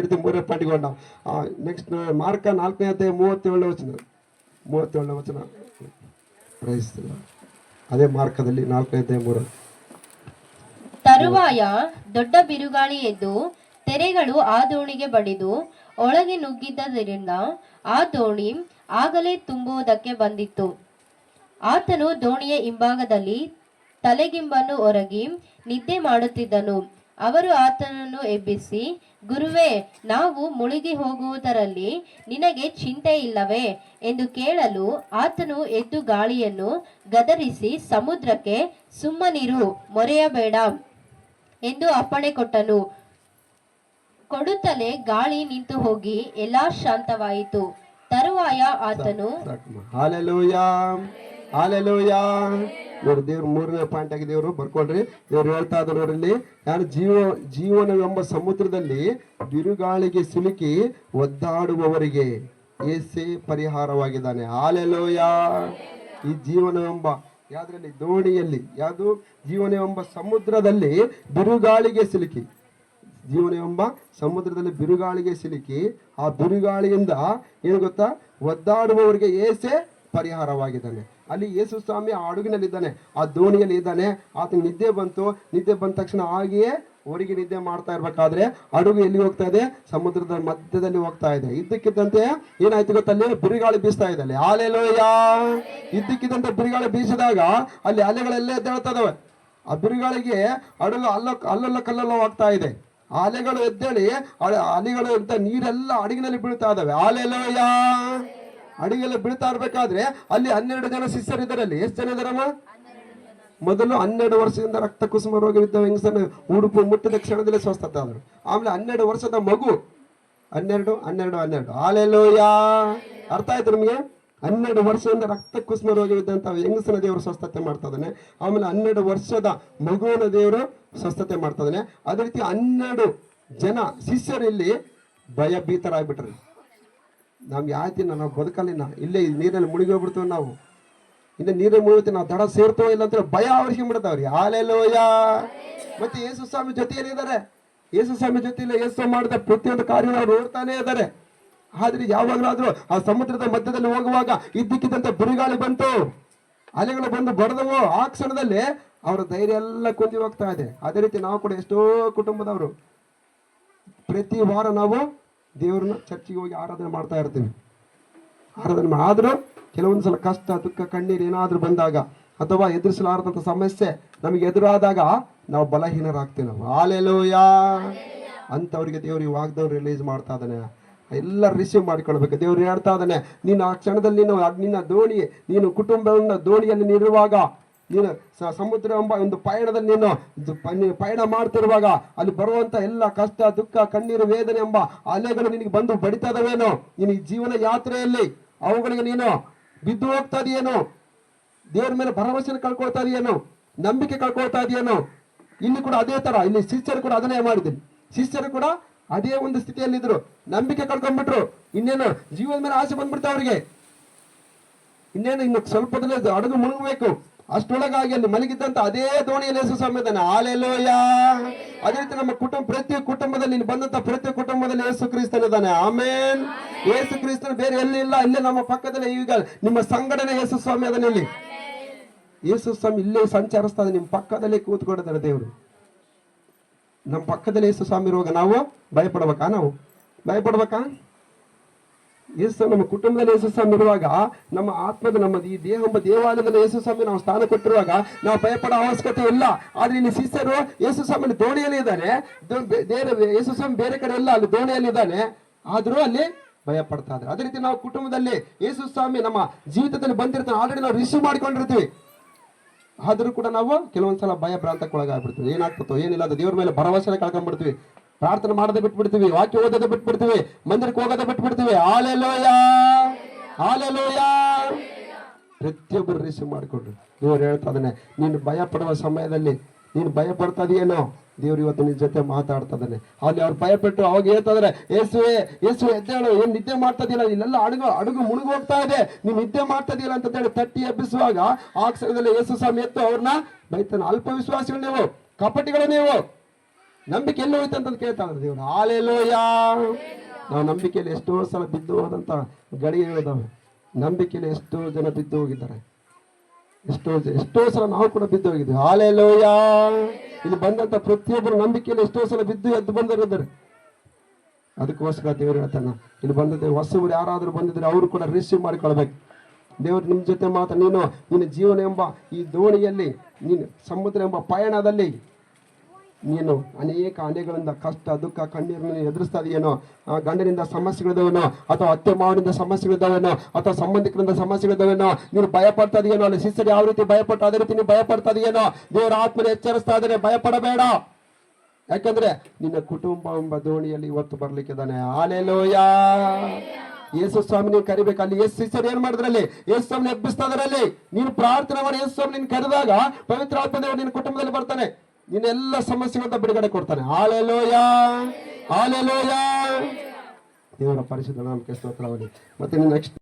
ರೀತಿ ಮೂರನೇ ಪಾಯಿಂಟ್ಗೆ next mark ನಾಲ್ಕನೇ ಅಧ್ಯಾಯ ಮೂವತ್ತೇಳನೇ ವಚನ. ಮೂವತ್ತೇಳನೇ ವಚನ. ಅದೇ ಮಾರ್ಕದಲ್ಲಿ ನಾಲ್ಕನೇ ಅಧ್ಯಾಯ ಮೂರ. ತರುವಾಯ ದೊಡ್ಡ ಬಿರುಗಾಳಿ ಎದ್ದು ತೆರೆಗಳು ಆ ದೋಣಿಗೆ ಬಡಿದು ಒಳಗೆ ನುಗ್ಗಿದ್ದರಿಂದ ಆ ದೋಣಿ ಆಗಲೇ ತುಂಬುವುದಕ್ಕೆ ಬಂದಿತ್ತು. ಆತನು ದೋಣಿಯ ಹಿಂಭಾಗದಲ್ಲಿ ತಲೆಗಿಂಬನ್ನು ಒರಗಿ ನಿದ್ದೆ ಮಾಡುತ್ತಿದ್ದನು. ಅವರು ಆತನನ್ನು ಎಬ್ಬಿಸಿ, ಗುರುವೇ, ನಾವು ಮುಳುಗಿ ಹೋಗುವುದರಲ್ಲಿ ನಿನಗೆ ಚಿಂತೆ ಇಲ್ಲವೇ? ಎಂದು ಕೇಳಲು ಆತನು ಎದ್ದು ಗಾಳಿಯನ್ನು ಗದರಿಸಿ, ಸಮುದ್ರಕ್ಕೆ ಸುಮ್ಮನಿರು, ಮೊರೆಯಬೇಡ ಎಂದು ಅಪ್ಪಣೆ ಕೊಟ್ಟನು. ಕೊಡುತ್ತಲೇ ಗಾಳಿ ನಿಂತು ಹೋಗಿ ಎಲ್ಲಾ ಶಾಂತವಾಯಿತು. ತರುವಾಯ ಆತನು ನೋಡಿ ದೇವ್ರು ಮೂರನೇ ಪಾಯಿಂಟ್ ಆಗಿ ದೇವರು ಬರ್ಕೊಳ್ರಿ. ದೇವ್ರು ಹೇಳ್ತಾ ಇದ್ರು ಯಾರು ಜೀವ, ಜೀವನವೆಂಬ ಸಮುದ್ರದಲ್ಲಿ ಬಿರುಗಾಳಿಗೆ ಸಿಲುಕಿ ಒದ್ದಾಡುವವರಿಗೆ ಏಸೆ ಪರಿಹಾರವಾಗಿದ್ದಾನೆ. ಆಲೆಲೋಯ ಈ ಜೀವನವೆಂಬ, ಯಾವ್ದ್ರಲ್ಲಿ? ದೋಣಿಯಲ್ಲಿ. ಯಾವುದು? ಜೀವನವೆಂಬ ಸಮುದ್ರದಲ್ಲಿ ಬಿರುಗಾಳಿಗೆ ಸಿಲುಕಿ. ಜೀವನವೆಂಬ ಸಮುದ್ರದಲ್ಲಿ ಬಿರುಗಾಳಿಗೆ ಸಿಲುಕಿ, ಆ ಬಿರುಗಾಳಿಯಿಂದ ಏನು ಗೊತ್ತಾ? ಒದ್ದಾಡುವವರಿಗೆ ಏಸೆ ಪರಿಹಾರವಾಗಿದ್ದಾನೆ. ಅಲ್ಲಿ ಯೇಸು ಸ್ವಾಮಿ ಆ ಹಡಗಿನಲ್ಲಿದ್ದಾನೆ, ಆ ದೋಣಿಯಲ್ಲಿ ಇದ್ದಾನೆ. ಆತನ ನಿದ್ದೆ ಬಂತು. ನಿದ್ದೆ ಬಂದ ತಕ್ಷಣ ಹಾಗೆಯೇ ಹೊರಗೆ ನಿದ್ದೆ ಮಾಡ್ತಾ ಇರ್ಬೇಕಾದ್ರೆ ಹಡಗು ಎಲ್ಲಿ ಹೋಗ್ತಾ ಇದೆ? ಸಮುದ್ರದ ಮಧ್ಯದಲ್ಲಿ ಹೋಗ್ತಾ ಇದೆ. ಇದ್ದಕ್ಕಿದ್ದಂತೆ ಏನಾಯ್ತು ಗೊತ್ತಲ್ಲಿ? ಬಿರುಗಾಳಿ ಬೀಸ್ತಾ ಇದೆ ಅಲ್ಲಿ. ಆಲೆಲೋಯ ಇದ್ದಕ್ಕಿದ್ದಂತೆ ಬಿರುಗಾಳಿ ಬೀಸಿದಾಗ ಅಲ್ಲಿ ಅಲೆಗಳೆಲ್ಲೇ ಎದ್ದೇಳ್ತಾ ಇದಾವೆ. ಆ ಬಿರುಗಾಳಿಗೆ ಹಡಗು ಅಲ್ಲ, ಅಲ್ಲಲ್ಲ ಕಲ್ಲಲ್ಲೋ ಹೋಗ್ತಾ ಇದೆ. ಆಲೆಗಳು ಎದ್ದೇಳಿ ಅಲೆಗಳು ಅಂತ ನೀರೆಲ್ಲ ಅಡುಗಿನಲ್ಲಿ ಬೀಳ್ತಾ ಇದಾವೆ. ಆಲೆಲೋಯ ಅಡಿಗೆಲ್ಲ ಬೀಳ್ತಾ ಇರ್ಬೇಕಾದ್ರೆ ಅಲ್ಲಿ ಹನ್ನೆರಡು ಜನ ಶಿಷ್ಯರಿದ್ದಾರೆ ಅಲ್ಲಿ ಎಷ್ಟು ಜನ ಇದಾರಮ್ಮ ಮೊದಲು ಹನ್ನೆರಡು ವರ್ಷದಿಂದ ರಕ್ತ ಕುಸುಮ ರೋಗವಿದ್ದ ಹೆಂಗಸನ ಉಡುಪು ಮುಟ್ಟಿದ ಕ್ಷಣದಲ್ಲಿ ಸ್ವಸ್ಥತೆ ಆದರು. ಆಮೇಲೆ ಹನ್ನೆರಡು ವರ್ಷದ ಮಗು. ಹನ್ನೆರಡು ಹನ್ನೆರಡು ಹನ್ನೆರಡು. ಆಲೆಲೋಯ ಅರ್ಥ ಆಯ್ತು ನಿಮಗೆ? ಹನ್ನೆರಡು ವರ್ಷದಿಂದ ರಕ್ತ ಕುಸುಮ ರೋಗವಿದ್ದಂತ ಹೆಂಗಸನ ದೇವರು ಸ್ವಸ್ಥತೆ ಮಾಡ್ತಾ ಆಮೇಲೆ ಹನ್ನೆರಡು ವರ್ಷದ ಮಗುವಿನ ದೇವರು ಸ್ವಸ್ಥತೆ ಮಾಡ್ತಾ ಅದೇ ರೀತಿ ಹನ್ನೆರಡು ಜನ ಶಿಷ್ಯರಲ್ಲಿ ಭಯಭೀತರಾಗ್ಬಿಟ್ರಿ. ನಮ್ಗೆ ಯಾತಿನ ನಾವು ಬದುಕಲಿನ ಇಲ್ಲೇ ನೀರಲ್ಲಿ ಮುಳುಗಿ ಹೋಗ್ಬಿಡ್ತೀವಿ ನಾವು. ಇನ್ನು ನೀರಲ್ಲಿ ಮುಳುಗುತ್ತೆ ನಾವು ದಡ ಸೇರ್ತೋ ಇಲ್ಲ ಅಂದ್ರೆ ಭಯ ಆವರಿಸ್ಕೊಂಡ್ಬಿಡ್ತಾವ್ರಿ ಆಲೆಲ್ಲೋಯ ಮತ್ತೆ ಯೇಸು ಸ್ವಾಮಿ ಜೊತೆಯಲ್ಲಿ ಇದ್ದಾರೆ ಯೇಸು ಸ್ವಾಮಿ ಜೊತೆಯಲ್ಲಿ ಯೇಸು ಮಾಡಿದ ಪ್ರತಿಯೊಂದು ಕಾರ್ಯ ಅವ್ರು ನೋಡ್ತಾನೆ ಇದ್ದಾರೆ ಆದ್ರೆ ಯಾವಾಗಲಾದ್ರೂ ಆ ಸಮುದ್ರದ ಮಧ್ಯದಲ್ಲಿ ಹೋಗುವಾಗ ಇದ್ದಕ್ಕಿದ್ದಂತೆ ಬಿರುಗಾಳಿ ಬಂತು. ಅಲೆಗಳು ಬಂದು ಬಡದವು. ಆ ಕ್ಷಣದಲ್ಲಿ ಅವರ ಧೈರ್ಯ ಎಲ್ಲ ಕುಂದಿ ಹೋಗ್ತಾ ಇದೆ. ಅದೇ ರೀತಿ ನಾವು ಕೂಡ ಎಷ್ಟೋ ಕುಟುಂಬದವರು ಪ್ರತಿ ವಾರ ನಾವು ದೇವ್ರನ್ನ ಚರ್ಚಿಗೆ ಹೋಗಿ ಆರಾಧನೆ ಮಾಡ್ತಾ ಇರ್ತೀವಿ ಆರಾಧನೆ ಆದ್ರೂ ಕೆಲವೊಂದು ಸಲ ಕಷ್ಟ, ದುಃಖ, ಕಣ್ಣೀರು ಏನಾದರೂ ಬಂದಾಗ ಅಥವಾ ಎದುರಿಸಲಾರದಂಥ ಸಮಸ್ಯೆ ನಮಗೆ ಎದುರಾದಾಗ ನಾವು ಬಲಹೀನರಾಗ್ತೀವಿ ನಾವು ಆಲೆಲೋಯ ಅಂತವ್ರಿಗೆ ದೇವ್ರು ಈ ವಾಗ್ದವ್ರು ರಿಲೀಸ್ ಮಾಡ್ತಾ ಇದ್ದಾನೆ. ಎಲ್ಲ ರಿಸೀವ್ ಮಾಡ್ಕೊಳ್ಬೇಕು. ದೇವ್ರು ಹೇಳ್ತಾ ಇದ್ದಾನೆ, ನೀನು ಆ ಕ್ಷಣದಲ್ಲಿ ನೀನು ನಿನ್ನ ದೋಣಿ, ನೀನು ಕುಟುಂಬವನ್ನ ದೋಣಿಯಲ್ಲಿ ನೀಡುವಾಗ ನೀನು ಸಮುದ್ರ ಎಂಬ ಒಂದು ಪಯಣದಲ್ಲಿ ನೀನು ಪಯಣ ಮಾಡ್ತಿರುವಾಗ ಅಲ್ಲಿ ಬರುವಂತ ಎಲ್ಲ ಕಷ್ಟ, ದುಃಖ, ಕಣ್ಣೀರು, ವೇದನೆ ಎಂಬ ಅಲೆಗಳು ನಿನಗೆ ಬಂದು ಬಡಿತಾ ನಿನ್ನ ನೀನು ಜೀವನ ಯಾತ್ರೆಯಲ್ಲಿ ಅವುಗಳಿಗೆ ನೀನು ಬಿದ್ದು ಹೋಗ್ತಾ ಇದೆಯೇನು? ದೇವ್ರ ಮೇಲೆ ಭರವಸೆ ಕಳ್ಕೊಳ್ತಾ ಇದೆಯೇನು? ನಂಬಿಕೆ ಕಳ್ಕೊಳ್ತಾ ಇದೆಯೇನು? ಇಲ್ಲಿ ಕೂಡ ಅದೇ ತರ, ಇಲ್ಲಿ ಶಿಷ್ಯರು ಕೂಡ ಅದನ್ನೇ ಮಾಡಿದ್ದೀನಿ ಶಿಷ್ಯರು ಕೂಡ ಅದೇ ಒಂದು ಸ್ಥಿತಿಯಲ್ಲಿದ್ರು. ನಂಬಿಕೆ ಕಳ್ಕೊಂಡ್ಬಿಟ್ರು. ಇನ್ನೇನು ಜೀವದ ಮೇಲೆ ಆಸೆ ಬಂದ್ಬಿಡ್ತಾ ಅವ್ರಿಗೆ ಇನ್ನೇನು ಇನ್ನು ಸ್ವಲ್ಪದಲ್ಲೇ ಅಡುಗೆ ಮುಳುಗಬೇಕು. ಅಷ್ಟೊಳಗಾಗಿ ಅಲ್ಲಿ ಮಲಗಿದ್ದಂತ ಅದೇ ದೋಣಿಯಲ್ಲಿ ಯೇಸು ಸ್ವಾಮಿ ಇದ್ದಾನೆ. ಆಲೆಲೋಯ ಅದೇ ರೀತಿ ನಮ್ಮ ಕುಟುಂಬ, ಪ್ರತಿ ಕುಟುಂಬದಲ್ಲಿ ಬಂದಂತ ಪ್ರತಿ ಕುಟುಂಬದಲ್ಲಿ ಯೇಸು ಕ್ರಿಸ್ತನಿದ್ದಾನೆ ಆಮೇನ್ ಯೇಸು ಕ್ರಿಸ್ತನ ಬೇರೆ ಎಲ್ಲಿ ಇಲ್ಲ, ಇಲ್ಲೇ ನಮ್ಮ ಪಕ್ಕದಲ್ಲಿ ಈಗ ನಿಮ್ಮ ಸಂಘಟನೆ ಯೇಸು ಸ್ವಾಮಿ ಅದನ್ನ ಇಲ್ಲಿ. ಯೇಸು ಸ್ವಾಮಿ ಇಲ್ಲೇ ಸಂಚರಿಸ್ತಾ ನಿಮ್ಮ ಪಕ್ಕದಲ್ಲೇ ಕೂತ್ಕೊಂಡಿದ್ದಾರೆ ದೇವರು. ನಮ್ಮ ಪಕ್ಕದಲ್ಲಿ ಯೇಸು ಸ್ವಾಮಿ ಇರುವಾಗ ನಾವು ಭಯಪಡ್ಬೇಕಾ ನಾವು? ಭಯಪಡ್ಬೇಕಾ? ಯೇಸು ನಮ್ಮ ಕುಟುಂಬದಲ್ಲಿ ಯೇಸು ಸ್ವಾಮಿ ಇರುವಾಗ, ನಮ್ಮ ಆತ್ಮದ ನಮ್ಮ ಈ ದೇಹ ಎಂಬ ದೇವಾಲಯದಲ್ಲಿ ಯೇಸು ಸ್ವಾಮಿ ನಾವು ಸ್ಥಾನ ಕೊಟ್ಟಿರುವಾಗ ನಾವು ಭಯಪಡೋ ಅವಶ್ಯಕತೆ ಇಲ್ಲ. ಆದ್ರೆ ಇಲ್ಲಿ ಶಿಷ್ಯರು ಯೇಸು ಸ್ವಾಮಿ ದೋಣಿಯಲ್ಲಿ ಇದ್ದಾನೆ ಬೇರೆ ಯೇಸು ಸ್ವಾಮಿ ಬೇರೆ ಕಡೆ ಇಲ್ಲ, ಅಲ್ಲಿ ದೋಣಿಯಲ್ಲಿ ಇದ್ದಾನೆ. ಆದ್ರೂ ಅಲ್ಲಿ ಭಯ ಪಡ್ತಾ ಇದ್ದಾರೆ. ಅದೇ ರೀತಿ ನಾವು ಕುಟುಂಬದಲ್ಲಿ ಯೇಸು ಸ್ವಾಮಿ ನಮ್ಮ ಜೀವಿತದಲ್ಲಿ ಬಂದಿರ್ತಾನೆ. ಆಲ್ರೆಡಿ ನಾವು ರಿಸೀವ್ ಮಾಡ್ಕೊಂಡಿರ್ತೀವಿ. ಆದ್ರೂ ಕೂಡ ನಾವು ಕೆಲವೊಂದ್ಸಲ ಭಯ ಭ್ರಾಂತಕ್ಕೊಳಗಾಗ್ಬಿಡ್ತೀವಿ ಏನಾಗ್ತೋ ಏನಿಲ್ಲ ಅದು ದೇವ್ರ ಮೇಲೆ ಭರವಸೆ ಕಳ್ಕೊಂಡ್ಬಿಡ್ತೀವಿ ಪ್ರಾರ್ಥನೆ ಮಾಡದೆ ಬಿಟ್ಬಿಡ್ತೀವಿ, ವಾಕ್ಯ ಓದೋದೇ ಬಿಟ್ಬಿಡ್ತೀವಿ, ಮಂದಿರಕ್ಕೆ ಹೋಗೋದೇ ಬಿಟ್ಬಿಡ್ತೀವಿ. ಆಲೆಲೋಯ ಆಲೆಲೋಯ ಪ್ರತಿಯೊಬ್ಬರು ರಿಸೀವ್ ಮಾಡಿಕೊಂಡ್ರು. ದೇವ್ರು ಹೇಳ್ತಾ ಇದ್ದಾನೆ, ನೀನು ಭಯ ಪಡುವ ಸಮಯದಲ್ಲಿ, ನೀನು ಭಯ ಪಡ್ತಾ ಇದೆಯೇನೋ ದೇವ್ರು ಇವತ್ತು ನಿನ್ನ ಜೊತೆ ಮಾತಾಡ್ತಾ ಇದ್ದಾನೆ. ಅಲ್ಲಿ ಅವ್ರು ಭಯಪಟ್ಟು ಅವಾಗ ಹೇಳ್ತಾ ಇದಾರೆ ಏಸುವೆ ಯೇಸು ಎದ್ದೇಳು, ಏನ್ ನಿದ್ದೆ ಮಾಡ್ತಾ ಇಲ್ಲೆಲ್ಲ ಅಡುಗು ಅಡುಗು ಮುಳುಗು ಹೋಗ್ತಾ ಇದೆ. ನೀನು ನಿದ್ದೆ ಮಾಡ್ತಾ ಇದೆಯಲ್ಲ ಅಂತ ಹೇಳಿ ತಟ್ಟಿ ಎಬ್ಬಿಸುವಾಗ, ಆ ಕ್ಷಣದಲ್ಲಿ ಯೇಸು ಸ್ವಾಮಿ ಎತ್ತು ಅವ್ರನ್ನ, ಬೈತಾನೆ ಅಲ್ಪ ವಿಶ್ವಾಸಿಗಳು ನೀವು, ಕಪಟಿಗಳು ನೀವು ನಂಬಿಕೆ ಎಲ್ಲಿ ಹೋಯ್ತು ಅಂತ ದೇವರು ದೇವ್ರು, ಹಾಲೆಲೋಯ! ನಾವು ನಂಬಿಕೆಯಲ್ಲಿ ಎಷ್ಟೋ ಸಲ ಬಿದ್ದು ಹೋದಂತ ಗಳಿಗೆಗಳಿದಾವೆ ನಂಬಿಕೆಯಲ್ಲಿ ಎಷ್ಟೋ ಜನ ಬಿದ್ದು ಹೋಗಿದ್ದಾರೆ. ಎಷ್ಟೋ ಎಷ್ಟೋ ಸಲ ನಾವು ಕೂಡ ಬಿದ್ದು ಹೋಗಿದ್ದೀವಿ. ಹಾಲೆಲ್ಲೋಯ್ಯ ಇಲ್ಲಿ ಬಂದಂತ ಪ್ರತಿಯೊಬ್ಬರು ನಂಬಿಕೆಯಲ್ಲಿ ಎಷ್ಟೋ ಸಲ ಬಿದ್ದು ಎದ್ದು ಬಂದಿರಿದ್ದಾರೆ ಅದಕ್ಕೋಸ್ಕರ ದೇವರು ಹೇಳ್ತಾನೆ, ಇಲ್ಲಿ ಬಂದಿದ್ದೆ ಹೊಸಬ್ರು ಯಾರಾದರೂ ಬಂದಿದ್ರೆ ಅವರು ಕೂಡ ರಿಸೀವ್ ಮಾಡಿಕೊಳ್ಬೇಕು. ದೇವರು ನಿಮ್ಮ ಜೊತೆ ಮಾತ್ರ, ನೀನು, ನಿನ್ನ ಜೀವನ ಎಂಬ ಈ ದೋಣಿಯಲ್ಲಿ, ನೀನು ಸಮುದ್ರ ಎಂಬ ಪಯಣದಲ್ಲಿ ನೀನು ಅನೇಕ ಅನೆಗಳಿಂದ ಕಷ್ಟ, ದುಃಖ ಕಣ್ಣೀರನ್ನು ಎದುರಿಸ್ತಾ ಇದೆಯೇನೋ ಗಂಡನಿಂದ ಸಮಸ್ಯೆಗಳಿದ್ದಾವೆನೋ ಅಥವಾ ಅತ್ತೆ ಮಾವನಿಂದ ಸಮಸ್ಯೆಗಳಿದ್ದಾವೇನೋ ಅಥವಾ ಸಂಬಂಧಿಕರಿಂದ ಸಮಸ್ಯೆಗಳಿದ್ದಾವೇನೋ ನೀನು ಭಯಪಡ್ತಾ ಇದೆಯೇನೋ, ಅಲ್ಲಿ ಶಿಷ್ಯರು ಯಾವ ರೀತಿ ಭಯಪಟ್ಟು ಅದೇ ರೀತಿ ನೀನು ಭಯಪಡ್ತಾ ಇದೆಯೇನೋ, ದೇವರ ಆತ್ಮನ ಎಚ್ಚರಿಸ್ತಾ ಇದ್ದಾನೆ ಭಯಪಡಬೇಡ. ಯಾಕಂದ್ರೆ ನಿನ್ನ ಕುಟುಂಬ ಎಂಬ ದೋಣಿಯಲ್ಲಿ ಇವತ್ತು ಬರ್ಲಿಕ್ಕಿದ್ದಾನೆ ಆಲೆಲೋಯ ಯೇಸು ಸ್ವಾಮಿ, ನೀನು ಕರಿಬೇಕು. ಅಲ್ಲಿ ಯೇಸು ಶಿಷ್ಯರು ಏನ್ ಮಾಡಿದ್ರಲ್ಲಿ ಯೇಸು ಸ್ವಾಮಿ ಎಬ್ಬಿಸ್ತಾ ಇದ್ರಲ್ಲಿ ನೀನು ಪ್ರಾರ್ಥನೆ ಮಾಡಿ ಯೇಸು ಸ್ವಾಮಿ ನಿನ್ ಕರೆದಾಗ ಪವಿತ್ರ ಆತ್ಮದೇವರು ನಿನ್ನ ಕುಟುಂಬದಲ್ಲಿ ಬರ್ತಾನೆ. ನಿನ್ನ ಎಲ್ಲ ಸಮಸ್ಯೆಗಳಿಂದ ಬಿಡುಗಡೆ ಕೊಡ್ತಾನೆ. ಆಲೆಲೋಯ ಆಲೆಲೋಯ ದೇವರ ಪರಿಶುದ್ಧ ನಾಮಕ್ಕೆ ಸ್ತೋತ್ರವಾಗಲಿ ಮತ್ತೆ ನೆಕ್ಸ್ಟ್